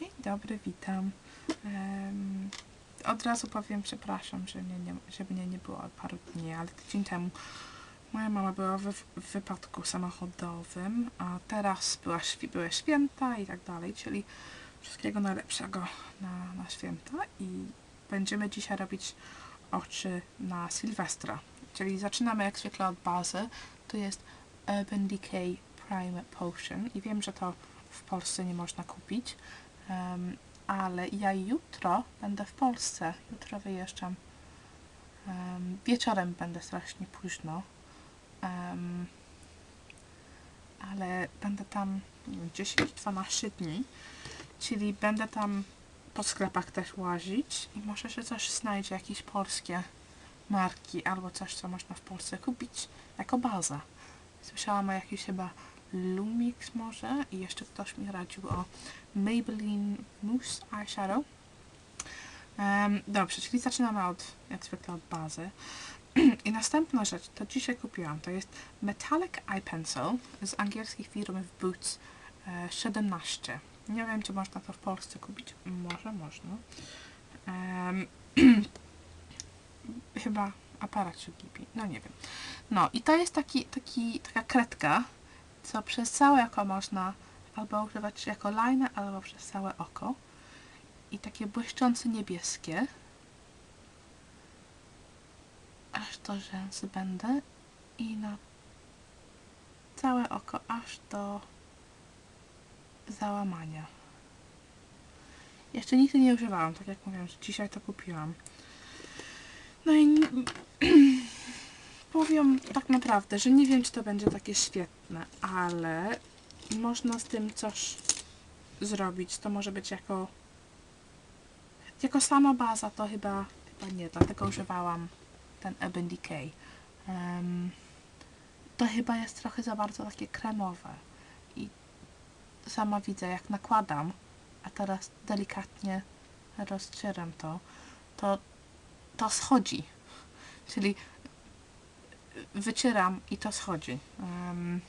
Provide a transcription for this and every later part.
Dzień dobry, witam. Em, od razu powiem przepraszam, że mnie nie, że mnie nie było paru dni, ale tydzień temu moja mama była w, w wypadku samochodowym, a teraz była, były święta i tak dalej, czyli wszystkiego najlepszego na, na święta i będziemy dzisiaj robić oczy na Sylwestra. Czyli zaczynamy jak zwykle od bazy. Tu jest Urban Decay Prime Potion i wiem, że to w Polsce nie można kupić, em, ale ja jutro będę w Polsce. Jutro wyjeżdżam. em, wieczorem będę strasznie późno, em, ale będę tam nie wiem, 10-12 dni, czyli będę tam po sklepach też łazić i może się coś znajdzie, jakieś polskie marki albo coś, co można w Polsce kupić jako baza. Słyszałam o jakiś chyba Lumix może i jeszcze ktoś mi radził o Maybelline Mousse Eyeshadow. Em, dobrze, czyli zaczynamy od, jak zwykle od bazy. I następna rzecz, to dzisiaj kupiłam, to jest Metallic Eye Pencil z angielskiej firmy w Boots e, 17. Nie wiem, czy można to w Polsce kupić. Może można. Em, chyba aparat się gipi. No nie wiem. No i to jest taki, taki, taka kredka, co przez całe oko można albo używać jako liner, albo przez całe oko. I takie błyszczące niebieskie. Aż do rzęsy będę. I na całe oko, aż do załamania. Jeszcze nigdy nie używałam, tak jak mówiłam, że dzisiaj to kupiłam. No i powiem tak naprawdę, że nie wiem, czy to będzie takie świetne, ale można z tym coś zrobić. To może być jako jako sama baza, to chyba, chyba nie, dlatego używałam ten Urban Decay. Em, to chyba jest trochę za bardzo takie kremowe i sama widzę, jak nakładam, a teraz delikatnie rozcieram to, to to schodzi. Czyli wycieram i to schodzi. Em,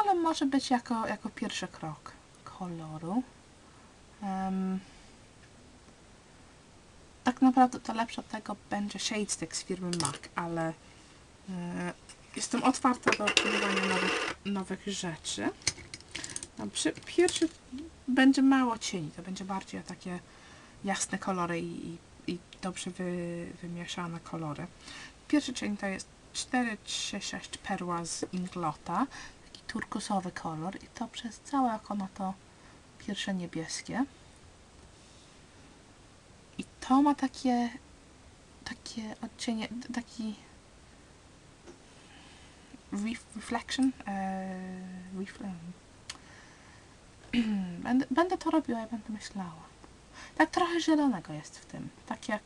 ale może być jako, jako pierwszy krok koloru. Em, tak naprawdę to lepsze od tego będzie Shade Stick z firmy MAC, ale e, jestem otwarta do próbowania nowych, nowych rzeczy. Dobrze, pierwszy będzie mało cieni, to będzie bardziej takie jasne kolory i, i, i dobrze wy, wymieszane kolory. Pierwszy cień to jest 436 perła z Inglota, taki turkusowy kolor i to przez całe oko na to pierwsze niebieskie. I to ma takie takie odcienie, taki ref, reflection, e, będę, będę to robiła i będę myślała. Tak trochę zielonego jest w tym. Tak jak,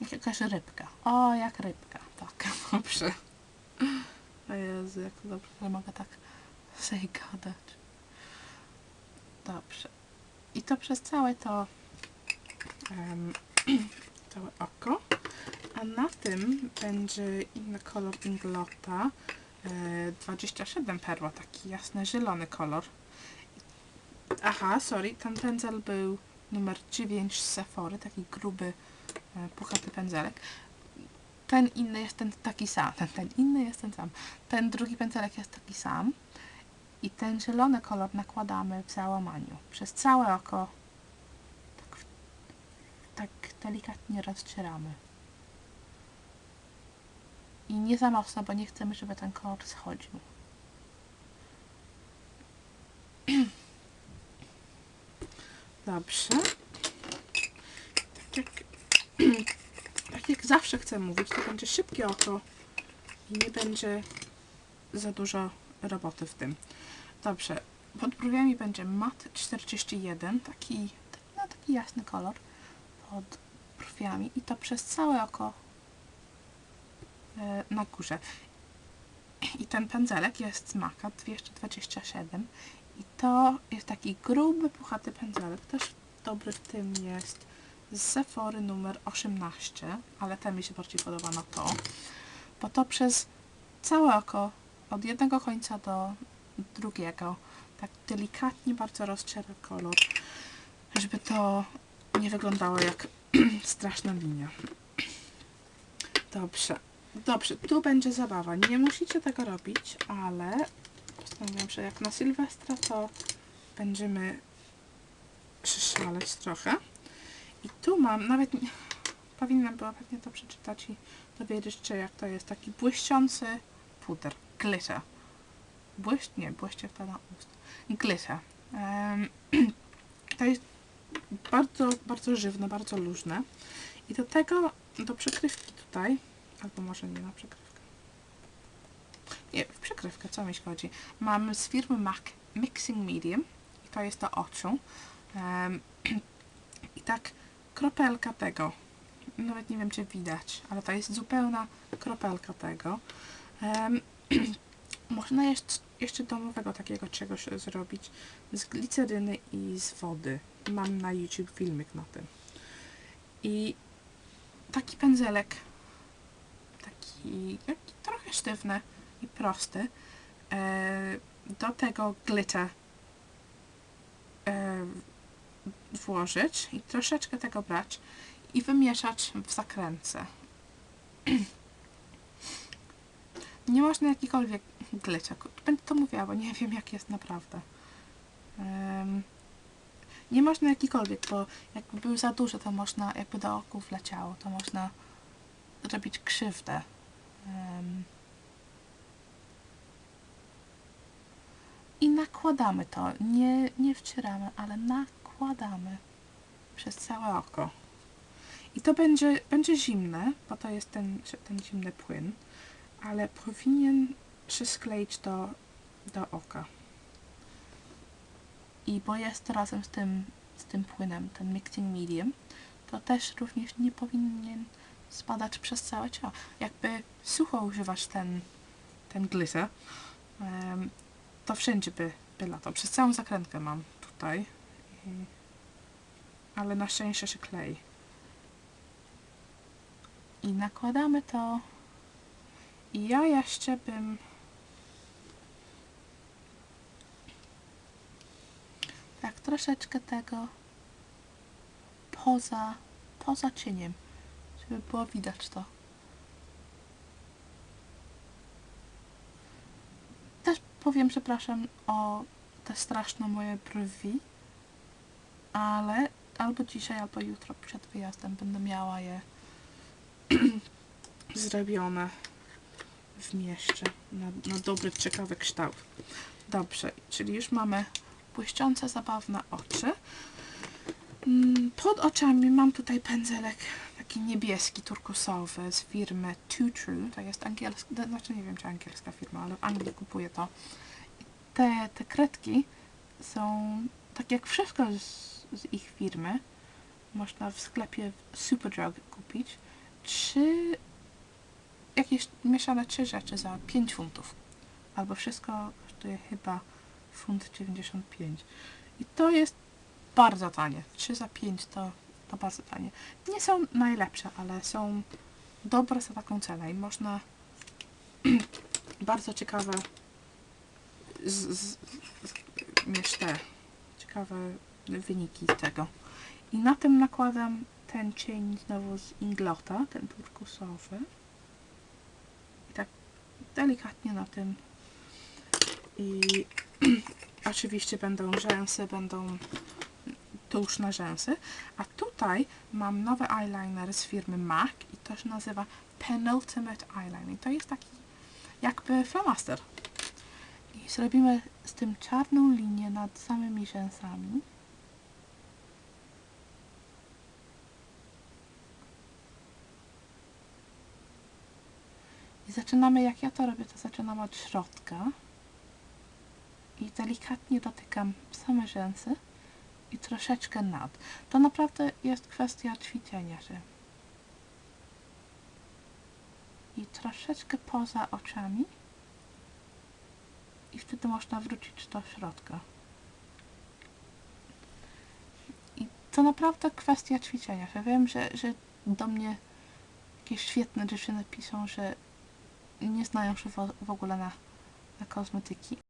jak jakaś rybka. O, jak rybka. Tak, dobrze. O Jezu, jak to dobrze, że mogę tak sobie gadać. Dobrze. I to przez całe to em, całe oko. A na tym będzie inny kolor Inglota. E, 27 perła, taki jasny zielony kolor. Aha, sorry, ten pędzel był numer 9 z Sephory, taki gruby, e, puchaty pędzelek. Ten inny jest ten taki sam, ten, ten inny jest ten sam. Ten drugi pędzelek jest taki sam. I ten zielony kolor nakładamy w załamaniu. Przez całe oko tak, tak delikatnie rozcieramy. I nie za mocno, bo nie chcemy, żeby ten kolor schodził. Dobrze. Tak jak, tak jak zawsze chcę mówić, to będzie szybkie oko i nie będzie za dużo roboty w tym. Dobrze. Pod brwiami będzie mat 41, taki, no, taki jasny kolor pod brwiami i to przez całe oko e, na górze. I ten pędzelek jest z Maka 227 i to jest taki gruby, puchaty pędzelek. Też dobry w tym jest z Sephory numer 18, ale ten mi się bardziej podoba na to. Bo to przez całe oko, od jednego końca do drugiego. Tak delikatnie bardzo rozcieram kolor, żeby to nie wyglądało jak straszna linia. Dobrze. Dobrze, tu będzie zabawa. Nie musicie tego robić, ale postanowiłam, że jak na Sylwestra, to będziemy szaleć trochę. I tu mam, nawet powinnam była pewnie to przeczytać i dowiedzieć się, jak to jest. Taki błyszczący puder, glitter. Błyszcz, nie, błyszcz jak to na ust. Glitter. Em, to jest bardzo, bardzo żywne, bardzo luźne. I do tego, do przykrywki tutaj, albo może nie na przykrywkę. Nie, w przykrywkę, co mi chodzi. Mam z firmy MAC Mixing Medium i to jest do oczu. Em, I tak kropelka tego. Nawet nie wiem, czy widać, ale to jest zupełna kropelka tego. Em, można jeszcze, jeszcze domowego takiego czegoś zrobić z gliceryny i z wody. Mam na YouTube filmik na tym. I taki pędzelek, taki, taki trochę sztywny i prosty. E, do tego glitter włożyć i troszeczkę tego brać i wymieszać w zakręce. Nie można jakikolwiek glitter. Będę to mówiła, bo nie wiem jak jest naprawdę. Em, nie można jakikolwiek, bo jakby był za duży, to można, jakby do oku wleciało, to można zrobić krzywdę. Em, I nakładamy to. Nie, nie wcieramy, ale nakładamy przez całe oko. I to będzie, będzie zimne, bo to jest ten, ten zimny płyn, ale powinien się skleić do, do oka. I bo jest razem z tym, z tym płynem, ten mixing medium, to też również nie powinien spadać przez całe ciało. Jakby sucho używasz ten, ten glitter, em, to wszędzie by, by latał. Przez całą zakrętkę mam tutaj. Ale na szczęście się klei. I nakładamy to. I ja jeszcze bym tak troszeczkę tego poza, poza cieniem, żeby było widać to. Też powiem, przepraszam, o te straszne moje brwi, ale albo dzisiaj, albo jutro przed wyjazdem będę miała je zrobione w mieście na, na dobry, ciekawy kształt. Dobrze, czyli już mamy błyszczące, zabawne oczy. Mm, Pod oczami mam tutaj pędzelek taki niebieski, turkusowy z firmy Too True. To jest angielska, znaczy nie wiem czy angielska firma, ale w Anglii kupuję to. I Te, te kredki są tak jak wszystko z, z ich firmy. Można w sklepie Superdrug kupić. Trzy jakieś mieszane trzy rzeczy za 5 funtów. Albo wszystko kosztuje chyba funt 95. I to jest bardzo tanie. 3 za 5 to, to bardzo tanie. Nie są najlepsze, ale są dobre za taką cenę i można bardzo ciekawe z, z, z, te ciekawe wyniki z tego. I na tym nakładam ten cień znowu z Inglota, ten turkusowy. I tak delikatnie na tym. I oczywiście będą rzęsy, będą tuż na rzęsy. A tutaj mam nowy eyeliner z firmy MAC i to się nazywa Penultimate Eyeliner. To jest taki jakby flamaster. I zrobimy z tym czarną linię nad samymi rzęsami. I zaczynamy, jak ja to robię, to zaczynam od środka i delikatnie dotykam same rzęsy i troszeczkę nad. To naprawdę jest kwestia ćwiczenia się. I troszeczkę poza oczami i wtedy można wrócić do środka. I to naprawdę kwestia ćwiczenia się. Wiem, że, że do mnie jakieś świetne dziewczyny piszą, że nie znają się w, w ogóle na, na kosmetyki.